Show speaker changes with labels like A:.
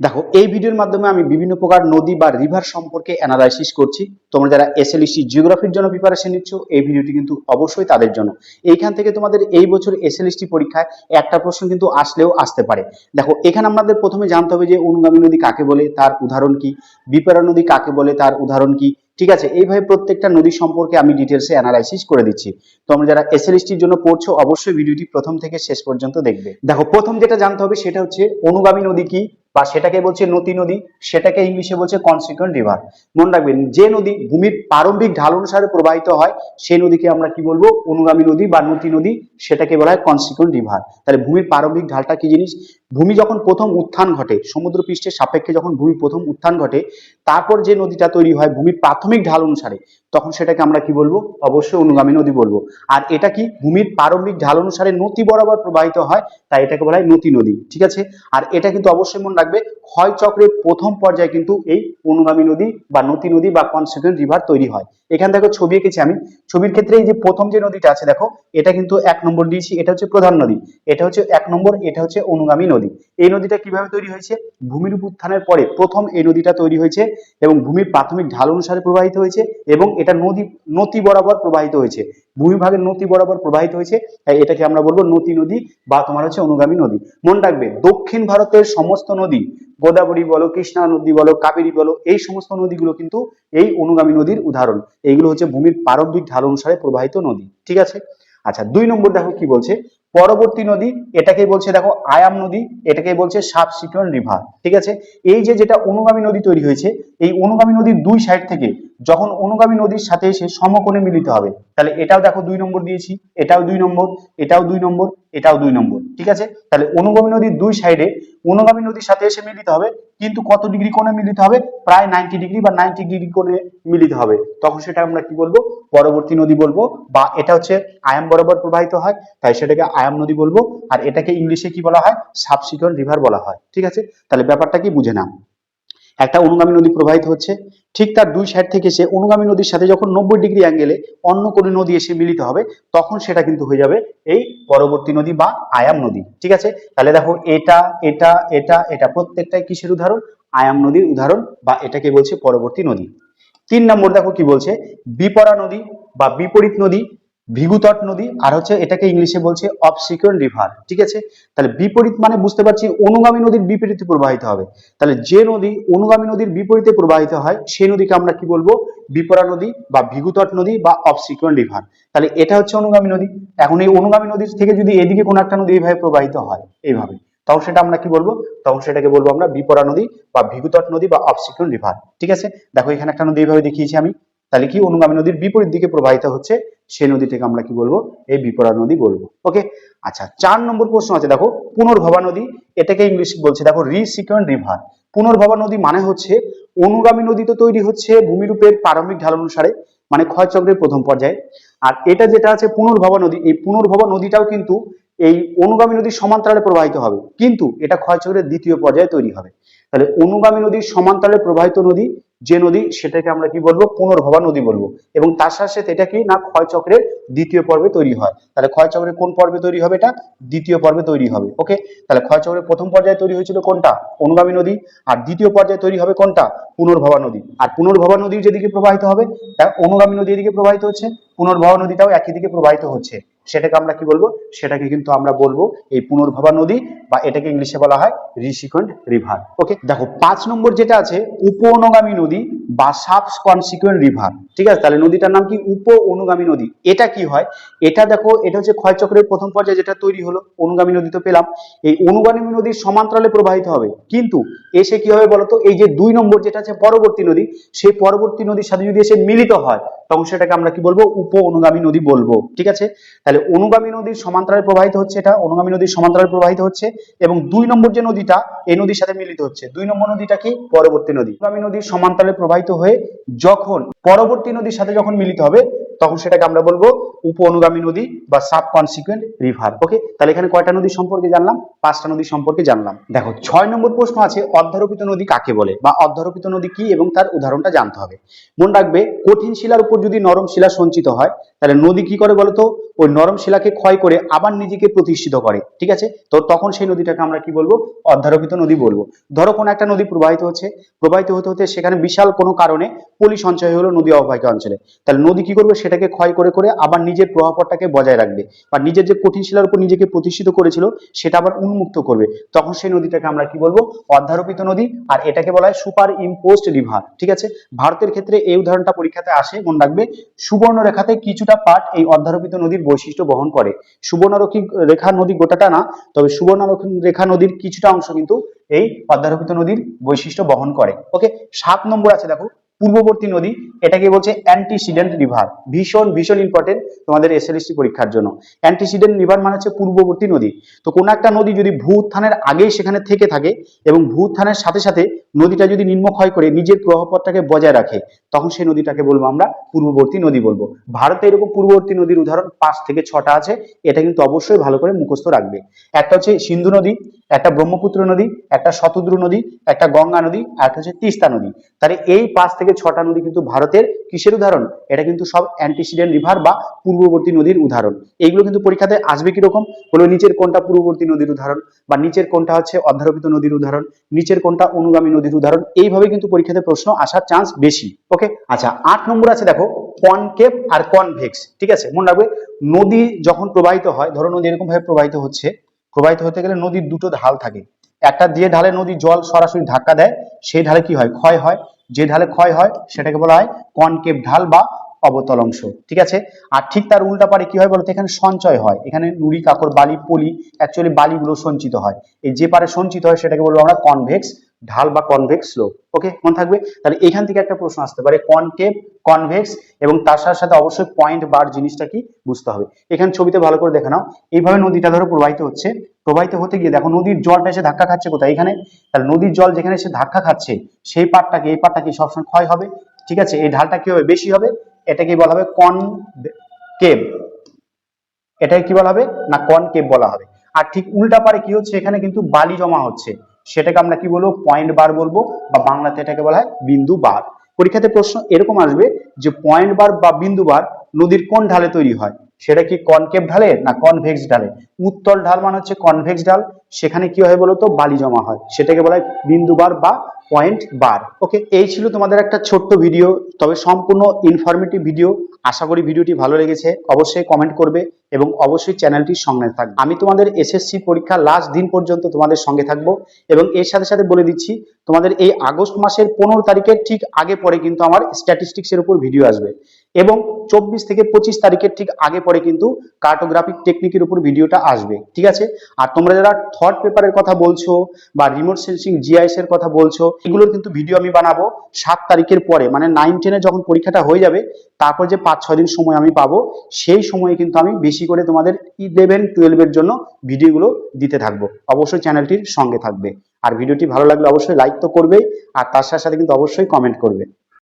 A: দেখো, এই ভিডিওর মাধ্যমে আমি বিভিন্ন প্রকার নদী বা রিভার সম্পর্কে অ্যানালাইসিস করছি। তোমরা যারা এসএলইসি জিওগ্রাফির জন্য প্রিপারেশন নিচ্ছ, এই ভিডিওটি কিন্তু অবশ্যই তাদের জন্য। এইখান থেকে তোমাদের এই বছর এসএলএসটি পরীক্ষায় একটা প্রশ্ন কিন্তু আসলেও আসতে পারে। দেখো, এখানে আমাদের প্রথমে জানতে হবে যে অনুগামী নদী কাকে বলে, তার উদাহরণ কি? বিপারা নদী কাকে বলে, তার উদাহরণ কি? ঠিক আছে, এইভাবে প্রত্যেকটা নদী সম্পর্কে আমি ডিটেলসে অ্যানালাইসিস করে দিচ্ছি। তোমরা যারা এসএলএসটির জন্য পড়ছো, অবশ্যই ভিডিওটি প্রথম থেকে শেষ পর্যন্ত দেখবে। দেখো, প্রথম যেটা জানতে হবে সেটা হচ্ছে, অনুগামী নদী কি? বা সেটাকে বলছে নদী নদী, সেটাকে ইংলিশে বলছে কনসিকুয়েন্ট রিভার মনে রাখবেন, যে নদী ভূমির প্রারম্ভিক ঢাল অনুসারে প্রবাহিত হয়, সেই নদীকে আমরা কি বলব? অনুগামী নদী বা নতি নদী, সেটাকে বলা হয় কনসিকুয়েন্ট রিভার তাহলে ভূমির প্রারম্ভিক ঢালটা কি জিনিস? ভূমি যখন প্রথম উত্থান ঘটে সমুদ্র পৃষ্ঠের সাপেক্ষে যখন ভূমি প্রথম উত্থান ঘটে, তারপর যে নদীটা তৈরি হয় ভূমির প্রাথমিক ঢাল অনুসারে, তখন সেটাকে আমরা কি বলব? অবশ্যই অনুগামী নদী বলব। আর এটা কি ভূমির প্রারম্ভিক ঢাল অনুসারে নদী বরাবর প্রবাহিত হয়? তাই এটাকে বলা হয় নদী নদী, ঠিক আছে? আর এটা কিন্তু অবশ্যই মনে রাখবে, ক্ষয় চক্রের প্রথম পর্যায়ে কিন্তু এই অনুগামী নদী বা নদী নদী বা কনসিকুয়েন্ট রিভার তৈরি হয়। এখান থেকে ছবি এঁকেছি আমি। ছবির ক্ষেত্রে এই যে প্রথম যে নদীটা আছে, দেখো, এটা কিন্তু এক নম্বর দিয়েছি, এটা হচ্ছে প্রধান নদী। এটা হচ্ছে এক নম্বর, এটা হচ্ছে অনুগামী নদী। এই নদীটা কীভাবে তৈরি হয়েছে? ভূমির উত্থানের পরে প্রথম এই নদীটা তৈরি হয়েছে এবং ভূমির প্রাথমিক ঢাল অনুসারে প্রবাহিত হয়েছে এবং এটা নদী নদী বরাবর প্রবাহিত হয়েছে। ভূমিভাগের নদী বরাবর প্রবাহিত হয়েছে, তাই এটাকে আমরা বলব নদী নদী বা তোমার হচ্ছে অনুগামী নদী। মনে রাখবে, দক্ষিণ ভারতের সমস্ত নদী, গোদাবরী বলো, কৃষ্ণা নদী বলো, কাবেরী বলো, এই সমস্ত নদীগুলো কিন্তু এই অনুগামী নদীর উদাহরণ। এইগুলো হচ্ছে ভূমির প্রারম্ভিক ঢাল অনুসারে প্রবাহিত নদী। ঠিক আছে? আচ্ছা দুই নম্বর দেখো কি বলছে? পরবর্তী নদী, এটাকেই বলছে দেখো আয়াম নদী, এটাকেই বলছে সাবসিকুয়েন্ট রিভার, ঠিক আছে? এই যে যেটা অনুগামী নদী তৈরি হয়েছে, এই অনুগামী নদীর দুই সাইড থেকে যখন অনুগামী নদীর সাথে এসে সমকোণে মিলিত হবে, তাহলে এটাও দেখো দুই নম্বর দিয়েছি, এটাও দুই নম্বর, এটাও দুই নম্বর, এটাও দুই নম্বর, ঠিক আছে? তাহলে অনুগামী নদীর দুই সাইডে অনুগামী নদীর সাথে এসে মিলিত হবে, কিন্তু কত ডিগ্রি কোণে মিলিত হবে? প্রায় নাইনটি ডিগ্রি বা নাইনটি ডিগ্রি কোণে মিলিত হবে। তখন সেটা আমরা কি বলব? পরবর্তী নদী বলব, বা এটা হচ্ছে আয়াম বরাবর প্রবাহিত হয়, তাই সেটাকে আয়াম নদী বলব, আর এটাকে ইংলিশে কি বলা হয়? সাবসিকুয়েন্ট রিভার বলা হয়, ঠিক আছে? তাহলে ব্যাপারটা কি বুঝে নাও। একটা অনুগামী নদী প্রবাহিত হচ্ছে ঠিক তার দুই সাইড থেকে সে অনুগামী নদীর সাথে যখন নব্বই ডিগ্রি অ্যাঙ্গেলে অন্য কোনো নদী এসে মিলিত হবে, তখন সেটা কিন্তু হয়ে যাবে এই পরবর্তী নদী বা আয়াম নদী। ঠিক আছে? তাহলে দেখো এটা এটা এটা এটা প্রত্যেকটাই কিসের উদাহরণ? আয়াম নদীর উদাহরণ বা এটাকে বলছে পরবর্তী নদী। তিন নম্বর দেখো কি বলছে? বিপরা নদী বা বিপরীত নদী ভিগুতট নদী, আর হচ্ছে এটাকে ইংলিশে বলছে অবসিকুয়েন্ট রিভার ঠিক আছে? তাহলে বিপরীত মানে বুঝতে পারছি অনুগামী নদীর বিপরীতে প্রবাহিত হবে। তাহলে যে নদী অনুগামী নদীর বিপরীতে প্রবাহিত হয় সেই নদীকে আমরা কি বলব? বিপরা নদী বা ভিগুতট নদী বা অবসিকুয়েন্ট রিভার তাহলে এটা হচ্ছে অনুগামী নদী। এখন এই অনুগামী নদীর থেকে যদি এদিকে কোনো একটা নদী এইভাবে প্রবাহিত হয়, এইভাবে তখন সেটা আমরা কি বলব? তখন সেটাকে বলব আমরা বিপরা নদী বা ভিগুতট নদী বা অবসিকুয়েন্ট রিভার ঠিক আছে? দেখো এখানে একটা নদী এইভাবে দেখিয়েছি আমি। তাহলে কি অনুগামী নদীর বিপরীত দিকে প্রবাহিত হচ্ছে? সেই নদীটাকে আমরা কি বলব? এই বিপরা নদী বলব। ওকে আচ্ছা চার নম্বর প্রশ্ন আছে, দেখো, পুনর্ভবা নদী। এটাকে ইংলিশ বলছে, দেখো রিসিকুয়েন্ট রিভার পুনর্ভবা নদী মানে হচ্ছে, অনুগামী নদী তো তৈরি হচ্ছে ভূমিরূপের প্রারম্ভিক ঢাল অনুসারে মানে ক্ষয়চক্রের প্রথম পর্যায়ে। আর এটা যেটা আছে, পুনর্ভবা নদী, এই পুনর্ভবা নদীটাও কিন্তু এই অনুগামী নদীর সমান্তরালে প্রবাহিত হবে। কিন্তু এটা ক্ষয়চক্রের দ্বিতীয় পর্যায়ে তৈরি হবে। তাহলে অনুগামী নদীর সমান্তরালে প্রবাহিত নদী, যে নদী সেটাকে আমরা কি বলব? পুনর্ভবা নদী বলব। এবং তার সাথে সাথে এটা কি? না ক্ষয়চক্রের দ্বিতীয় পর্বে তৈরি হয়। তাহলে ক্ষয়চক্রের কোন পর্বে তৈরি হবে এটা? দ্বিতীয় পর্বে তৈরি হবে। ওকে তাহলে ক্ষয়চক্রের প্রথম পর্যায়ে তৈরি হয়েছিল কোনটা? অনুগামী নদী। আর দ্বিতীয় পর্যায়ে তৈরি হবে কোনটা? পুনর্ভবা নদী। আর পুনর্ভবা নদী যেদিকে প্রবাহিত হবে অনুগামী নদী এদিকে প্রবাহিত হচ্ছে। পুনর্ভবা নদীটাও একই দিকে প্রবাহিত হচ্ছে। সেটাকে আমরা কি বলব? সেটাকে কিন্তু আমরা বলব এই পুনর্ভবা নদী বা এটাকে ইংলিশে বলা হয় রিসিকুয়েন্ট রিভার। ওকে, দেখো, পাঁচ নম্বর যেটা আছে উপ অনুগামী নদী বা সাব কনসিকুয়েন্ট রিভার। ঠিক আছে? তাহলে নদীটার নাম কি? উপ অনুগামী নদী। এটা কি হয়? এটা দেখো, এটা হচ্ছে ক্ষয়চক্রের প্রথম পর্যায়ে যেটা তৈরি হলো। অনুগামী নদী তো পেলাম। এই অনুগামী নদীর সমান্তরালে প্রবাহিত হবে। কিন্তু এসে কি হবে বলতো? এই যে দুই নম্বর যেটা আছে পরবর্তী নদী, সেই পরবর্তী নদীর সাথে যদি এসে মিলিত হয়, তখন সেটাকে আমরা কি বলব? উপ অনুগামী নদী বলব। ঠিক আছে? তাহলে অনুগামী নদীর সমান্তরালে প্রবাহিত হচ্ছে এটা, অনুগামী নদীর সমান্তরালে প্রবাহিত হচ্ছে এবং দুই নম্বর যে নদীটা, এই নদীর সাথে মিলিত হচ্ছে। দুই নম্বর নদীটা কি? পরবর্তী নদী। অনুগামী নদীর সমান্তরালে প্রবাহিত হয়ে যখন পরবর্তী নদীর সাথে যখন মিলিত হবে, তখন সেটাকে আমরা বলব উপ অনুগামী নদী বা সাব কনসিকুয়েন্ট রিভার। ওকে? তাহলে এখানে কয়টা নদী সম্পর্কে জানলাম? পাঁচটা নদী সম্পর্কে জানলাম। দেখো, ছয় নম্বর প্রশ্ন আছে, অধ্যারোপিত নদী কাকে বলে বা অধ্যারোপিত নদী কি এবং তার উদাহরণটা জানতে হবে। মনে রাখবে, কঠিন শিলার উপর যদি নরম শিলা সঞ্চিত হয় তাহলে নদী কি করে বলতো? ওই নরম শিলাকে ক্ষয় করে আবার নিজেকে প্রতিষ্ঠিত করে, ঠিক আছে? তো তখন সেই নদীটাকে আমরা কি বলব? অধ্যারোপিত নদী বলব। ধরো কোনো একটা নদী প্রবাহিত হচ্ছে, প্রবাহিত হতে হতে সেখানে বিশাল কোনো কারণে পলি সঞ্চয় হলো নদী অববাহিকা অঞ্চলে। তাহলে নদী কি করবে? সেটাকে ক্ষয় করে করে আবার নিজের প্রভাবটাকে বজায় রাখবে। বা নিজের যে কঠিন শিলার উপর নিজেকে প্রতিষ্ঠিত করেছিল, সেটা আবার উন্মুক্ত করবে। তখন সেই নদীটাকে আমরা কি বলব? অধ্যারোপিত নদী, আর এটাকে বলা হয় সুপার ইম্পোস্ট রিভার, ঠিক আছে? ভারতের ক্ষেত্রে এই উদাহরণটা পরীক্ষাতে আসে, মনে রাখবে? সুবর্ণ রেখাতে কিছুটা পাট এই অর্ধারোপিত নদীর বৈশিষ্ট্য বহন করে। সুবর্ণরক্ষী রেখা নদী গোটাটা না, তবে সুবর্ণারক্ষী রেখা নদীর কিছুটা অংশ কিন্তু এই অর্ধারোপিত নদীর বৈশিষ্ট্য বহন করে। ওকে সাত নম্বর আছে দেখো। পূর্ববর্তী নদী, এটাকে বলছে অ্যান্টিসিডেন্ট রিভার ভীষণ ভীষণ ইম্পর্টেন্ট তোমাদের এসএলএসটি পরীক্ষার জন্য। অ্যান্টিসিডেন্ট রিভার মানে হচ্ছে পূর্ববর্তী নদী। তো কোনো একটা নদী যদি ভূ উত্থানের আগেই সেখানে থেকে থাকে এবং ভূ উত্থানের সাথে সাথে নদীটা যদি নিম্নক্ষয় করে, নিজের প্রভাবপথটাকে বজায় রাখে, তখন সেই নদীটাকে বলব আমরা পূর্ববর্তী নদী বলব। ভারতে এরকম পূর্ববর্তী নদীর উদাহরণ পাঁচ থেকে ছটা আছে, এটা কিন্তু অবশ্যই ভালো করে মুখস্থ রাখবে। একটা হচ্ছে সিন্ধু নদী একটা ব্রহ্মপুত্র নদী, একটা শতদ্রু নদী, একটা গঙ্গা নদী, আর একটা হচ্ছে তিস্তা নদী। তাহলে এই পাঁচ থেকে ছটা নদী কিন্তু ভারতের কিসের উদাহরণ? এটা কিন্তু সব অ্যান্টিসিডেন্ট রিভার বা পূর্ববর্তী নদীর উদাহরণ। এইগুলো কিন্তু পরীক্ষাতে আসবে কীরকম? হলো নিচের কোনটা পূর্ববর্তী নদীর উদাহরণ বা নিচের কোনটা হচ্ছে অধ্যারোপিত নদীর উদাহরণ, নিচের কোনটা অনুগামী নদীর উদাহরণ? এইভাবে কিন্তু পরীক্ষাতে প্রশ্ন আসার চান্স বেশি। ওকে আচ্ছা আট নম্বর আছে দেখো, কনকেভ আর কনভেক্স। ঠিক আছে? মনে রাখবে, নদী যখন প্রবাহিত হয়, ধরো নদী এরকম ভাবে প্রবাহিত হচ্ছে প্রবাহিত হতে গেলে নদীর দুটো ঢাল থাকে। একটা যে ঢালে নদীর জল সরাসরি ধাক্কা দেয় সেই ঢালে কি হয়? ক্ষয় হয়। যে ঢালে ক্ষয় হয়, সেটাকে বলা হয় কনকেভ ঢাল বা অবতল অংশ ঠিক আছে? আর ঠিক তার উল্টা পারে কি হয় বলতো? এখানে সঞ্চয় হয়। এখানে নুড়ি, কাকর, বালি, পলি অ্যাকচুয়ালি বালিগুলো সঞ্চিত হয়। এই যে পারে সঞ্চিত হয়, সেটাকে বলব আমরা কনভেক্স ঢাল বা কনভেক্স স্লোপ ওকে মনে থাকবে? তাহলে এখান থেকে একটা প্রশ্ন আসতে পারে কনকেভ কনভেক্স এবং তার সাথে সাথে অবশ্যই পয়েন্ট বার জিনিসটা কি বুঝতে হবে। এখানে ছবিতে ভালো করে দেখে নাও। এইভাবে নদীটা ধরো প্রবাহিত হচ্ছে। প্রবাহিত হতে গিয়ে দেখো নদীর জলটা এসে ধাক্কা খাচ্ছে কোথায়? এখানে। তাহলে নদীর জল যেখানে এসে ধাক্কা খাচ্ছে, সেই পাটটাকে এই পাটটা কি সবসময় ক্ষয় হবে, ঠিক আছে? এই ঢালটা কি হবে? বেশি হবে। এটাকে বলা হবে কন কেভ এটাকে কি বলা হবে? না কনকেভ বলা হবে। আর ঠিক উল্টা পারে কি হচ্ছে? এখানে কিন্তু বালি জমা হচ্ছে। সেটাকে আমরা কি বলব? পয়েন্ট বার বলব বা বাংলাতে এটাকে বলা হয় বিন্দু বার পরীক্ষাতে প্রশ্ন এরকম আসবে যে পয়েন্ট বার বা বিন্দু বার নদীর কোন ঢালে তৈরি হয়? সেটা কি কনকেভ ঢালে না কনভেক্স ঢালে? উত্তল ঢাল মানে হচ্ছে কনভেক্স ঢাল। সেখানে কি হয় বলতো? বালি জমা হয়। সেটাকে বলা হয় বিন্দু বার বা পয়েন্ট বার। ওকে এই ছিল তোমাদের একটা ছোট্ট ভিডিও তবে সম্পূর্ণ ইনফরমেটিভ ভিডিও আশা করি ভিডিওটি ভালো লেগেছে। অবশ্যই কমেন্ট করবে এবং অবশ্যই চ্যানেলটির সঙ্গে থাকবে। আমি তোমাদের এসএসসি পরীক্ষা লাস্ট দিন পর্যন্ত তোমাদের সঙ্গে থাকব এবং এর সাথে সাথে বলে দিচ্ছি, তোমাদের এই আগস্ট মাসের পনেরো তারিখের ঠিক আগে পরে কিন্তু আমার স্ট্যাটিস্টিক্স এর উপর ভিডিও আসবে এবং চব্বিশ থেকে পঁচিশ তারিখের ঠিক আগে পরে কিন্তু কার্টোগ্রাফিক টেকনিকের উপর ভিডিওটা আসবে। ঠিক আছে? আর তোমরা যারা থর্ড পেপারের কথা বলছো বা রিমোট সেন্সিং জিআইএস এর কথা বলছো, এগুলোর কিন্তু ভিডিও আমি বানাবো সাত তারিখের পরে। মানে নাইন টেনে যখন পরীক্ষাটা হয়ে যাবে, তারপর যে পাঁচ, ছয় দিন সময় আমি পাবো, সেই সময়ে কিন্তু আমি বেশি করে তোমাদের ইলেভেন টুয়েলভের জন্য ভিডিওগুলো দিতে থাকব। অবশ্যই চ্যানেলটির সঙ্গে থাকবে। আর ভিডিওটি ভালো লাগলে অবশ্যই লাইক তো করবেই, আর তার সাথে সাথে কিন্তু অবশ্যই কমেন্ট করবে।